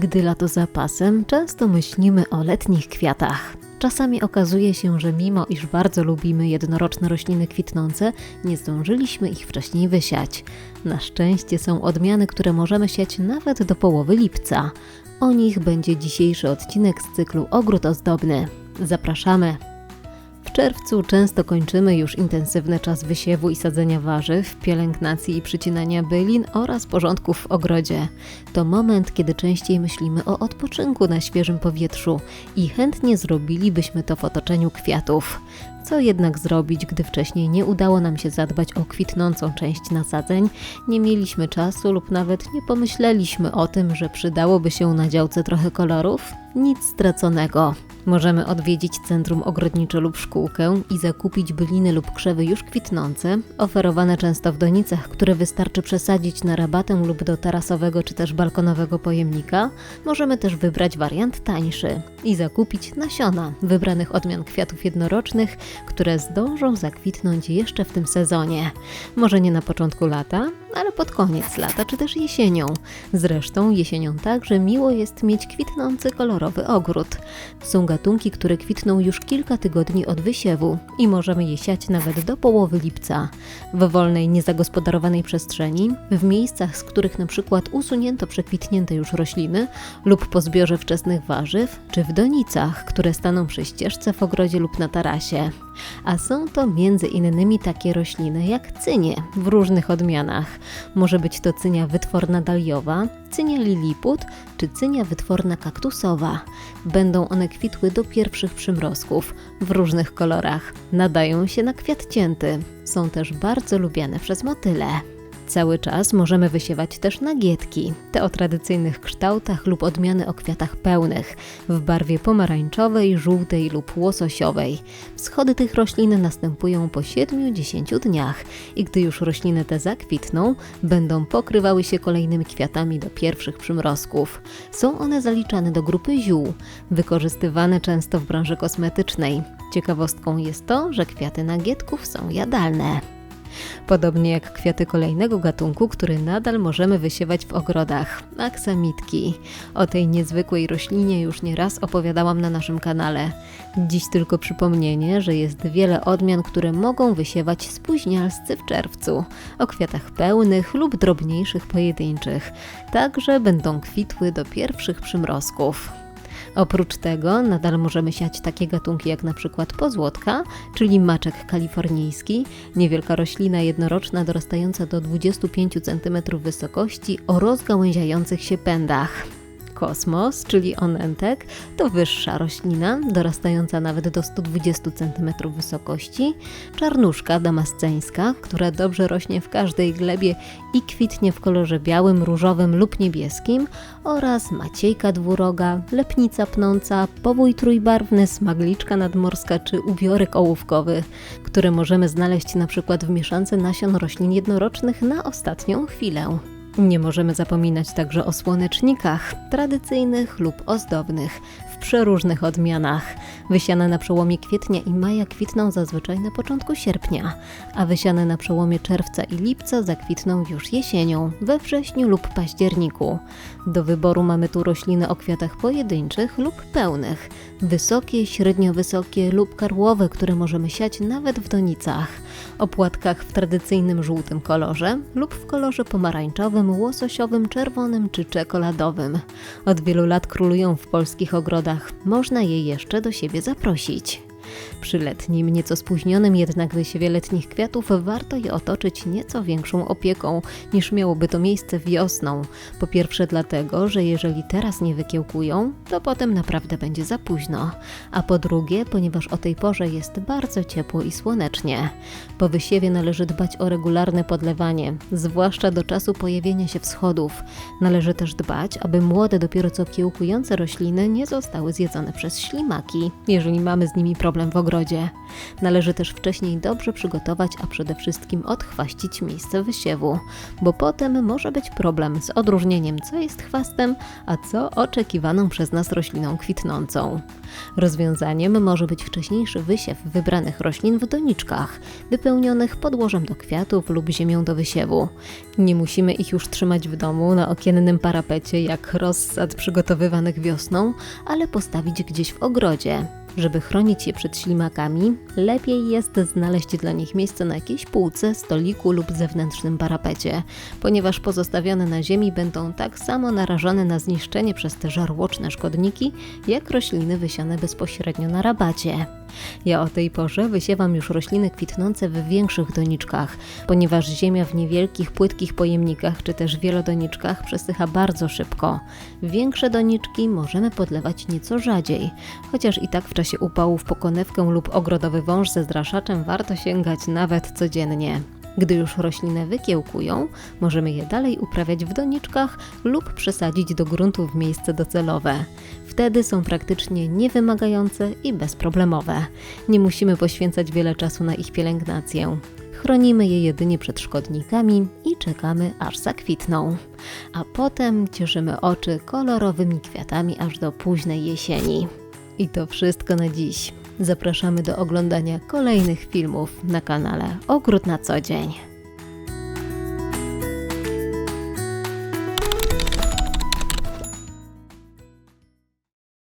Gdy lato za pasem, często myślimy o letnich kwiatach. Czasami okazuje się, że mimo iż bardzo lubimy jednoroczne rośliny kwitnące, nie zdążyliśmy ich wcześniej wysiać. Na szczęście są odmiany, które możemy siać nawet do połowy lipca. O nich będzie dzisiejszy odcinek z cyklu Ogród Ozdobny. Zapraszamy! Czerwcu często kończymy już intensywny czas wysiewu i sadzenia warzyw, pielęgnacji i przycinania bylin oraz porządków w ogrodzie. To moment, kiedy częściej myślimy o odpoczynku na świeżym powietrzu i chętnie zrobilibyśmy to w otoczeniu kwiatów. Co jednak zrobić, gdy wcześniej nie udało nam się zadbać o kwitnącą część nasadzeń, nie mieliśmy czasu lub nawet nie pomyśleliśmy o tym, że przydałoby się na działce trochę kolorów? Nic straconego. Możemy odwiedzić centrum ogrodnicze lub szkółkę i zakupić byliny lub krzewy już kwitnące, oferowane często w donicach, które wystarczy przesadzić na rabatę lub do tarasowego czy też balkonowego pojemnika. Możemy też wybrać wariant tańszy i zakupić nasiona wybranych odmian kwiatów jednorocznych, które zdążą zakwitnąć jeszcze w tym sezonie. Może nie na początku lata, ale pod koniec lata czy też jesienią. Zresztą jesienią także miło jest mieć kwitnący kolorowy ogród. Są gatunki, które kwitną już kilka tygodni od wysiewu i możemy je siać nawet do połowy lipca. W wolnej, niezagospodarowanej przestrzeni, w miejscach, z których na przykład usunięto przekwitnięte już rośliny lub po zbiorze wczesnych warzyw, czy w donicach, które staną przy ścieżce w ogrodzie lub na tarasie. A są to między innymi takie rośliny jak cynie w różnych odmianach. Może być to cynia wytworna daliowa, cynia liliput czy cynia wytworna kaktusowa. Będą one kwitły do pierwszych przymrozków w różnych kolorach. Nadają się na kwiat cięty. Są też bardzo lubiane przez motyle. Cały czas możemy wysiewać też nagietki, te o tradycyjnych kształtach lub odmiany o kwiatach pełnych, w barwie pomarańczowej, żółtej lub łososiowej. Wschody tych roślin następują po 7-10 dniach i gdy już rośliny te zakwitną, będą pokrywały się kolejnymi kwiatami do pierwszych przymrozków. Są one zaliczane do grupy ziół, wykorzystywane często w branży kosmetycznej. Ciekawostką jest to, że kwiaty nagietków są jadalne. Podobnie jak kwiaty kolejnego gatunku, który nadal możemy wysiewać w ogrodach aksamitki. O tej niezwykłej roślinie już nie raz opowiadałam na naszym kanale. Dziś tylko przypomnienie, że jest wiele odmian, które mogą wysiewać spóźnialscy w czerwcu, o kwiatach pełnych lub drobniejszych pojedynczych. Także będą kwitły do pierwszych przymrozków. Oprócz tego nadal możemy siać takie gatunki jak na przykład pozłotka, czyli maczek kalifornijski, niewielka roślina jednoroczna dorastająca do 25 cm wysokości o rozgałęziających się pędach. Kosmos, czyli onentek, to wyższa roślina, dorastająca nawet do 120 cm wysokości. Czarnuszka damasceńska, która dobrze rośnie w każdej glebie i kwitnie w kolorze białym, różowym lub niebieskim. Oraz maciejka dwuroga, lepnica pnąca, powój trójbarwny, smagliczka nadmorska czy ubiorek ołówkowy, które możemy znaleźć na przykład w mieszance nasion roślin jednorocznych na ostatnią chwilę. Nie możemy zapominać także o słonecznikach, tradycyjnych lub ozdobnych, w przeróżnych odmianach. Wysiane na przełomie kwietnia i maja kwitną zazwyczaj na początku sierpnia, a wysiane na przełomie czerwca i lipca zakwitną już jesienią, we wrześniu lub październiku. Do wyboru mamy tu rośliny o kwiatach pojedynczych lub pełnych, wysokie, średnio wysokie lub karłowe, które możemy siać nawet w donicach, o płatkach w tradycyjnym żółtym kolorze lub w kolorze pomarańczowym, łososiowym, czerwonym czy czekoladowym. Od wielu lat królują w polskich ogrodach. Można je jeszcze do siebie zaprosić. Przy letnim, nieco spóźnionym jednak wysiewie letnich kwiatów warto je otoczyć nieco większą opieką niż miałoby to miejsce wiosną. Po pierwsze dlatego, że jeżeli teraz nie wykiełkują, to potem naprawdę będzie za późno. A po drugie, ponieważ o tej porze jest bardzo ciepło i słonecznie. Po wysiewie należy dbać o regularne podlewanie, zwłaszcza do czasu pojawienia się wschodów. Należy też dbać, aby młode, dopiero co kiełkujące rośliny nie zostały zjedzone przez ślimaki. Jeżeli mamy z nimi problem, problem w ogrodzie. Należy też wcześniej dobrze przygotować, a przede wszystkim odchwaścić miejsce wysiewu, bo potem może być problem z odróżnieniem, co jest chwastem, a co oczekiwaną przez nas rośliną kwitnącą. Rozwiązaniem może być wcześniejszy wysiew wybranych roślin w doniczkach, wypełnionych podłożem do kwiatów lub ziemią do wysiewu. Nie musimy ich już trzymać w domu na okiennym parapecie jak rozsad przygotowywanych wiosną, ale postawić gdzieś w ogrodzie. Żeby chronić je przed ślimakami, lepiej jest znaleźć dla nich miejsce na jakiejś półce, stoliku lub zewnętrznym parapecie, ponieważ pozostawione na ziemi będą tak samo narażone na zniszczenie przez te żarłoczne szkodniki, jak rośliny wysiane bezpośrednio na rabacie. Ja o tej porze wysiewam już rośliny kwitnące w większych doniczkach, ponieważ ziemia w niewielkich, płytkich pojemnikach czy też wielodoniczkach przesycha bardzo szybko. Większe doniczki możemy podlewać nieco rzadziej, chociaż i tak w czasie upałów po konewkę lub ogrodowy wąż ze zraszaczem warto sięgać nawet codziennie. Gdy już rośliny wykiełkują, możemy je dalej uprawiać w doniczkach lub przesadzić do gruntu w miejsce docelowe. Wtedy są praktycznie niewymagające i bezproblemowe. Nie musimy poświęcać wiele czasu na ich pielęgnację. Chronimy je jedynie przed szkodnikami i czekamy aż zakwitną. A potem cieszymy oczy kolorowymi kwiatami aż do późnej jesieni. I to wszystko na dziś. Zapraszamy do oglądania kolejnych filmów na kanale Ogród na co dzień.